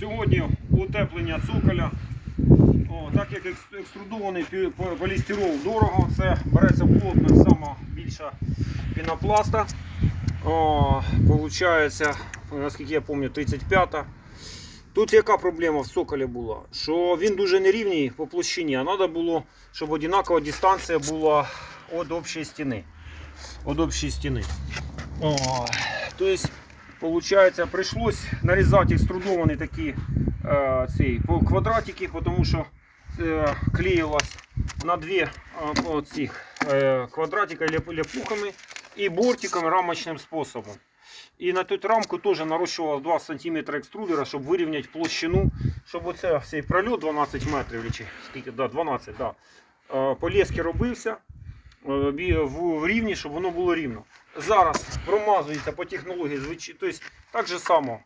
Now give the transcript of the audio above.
Сьогодні утеплення цоколя. О, так як екструдований полістирол дорого, це береться плотність сама більша пінопласта. О, получається, наскільки я пам'ятаю, 35-та. Тут яка проблема в цоколі була? Що він дуже нерівний по площині, а треба було, щоб одинакова дистанція була від общої стіни. Від общої стіни. О, получается, пришлось нарізати екструдовані такі е, ці, по- квадратики, тому що е, клеїлось на дві е, цих е, квадратика ляп- ляпухами і бортиком рамочним способом. І на ту рамку теж нарощував 2 см екструдера, щоб вирівняти площину, щоб цей прольот 12 метрів, чи скільки, да, 12, да, е, по лески робився в, в рівні, щоб воно було рівно. Зараз промазується по технології, тобто так же само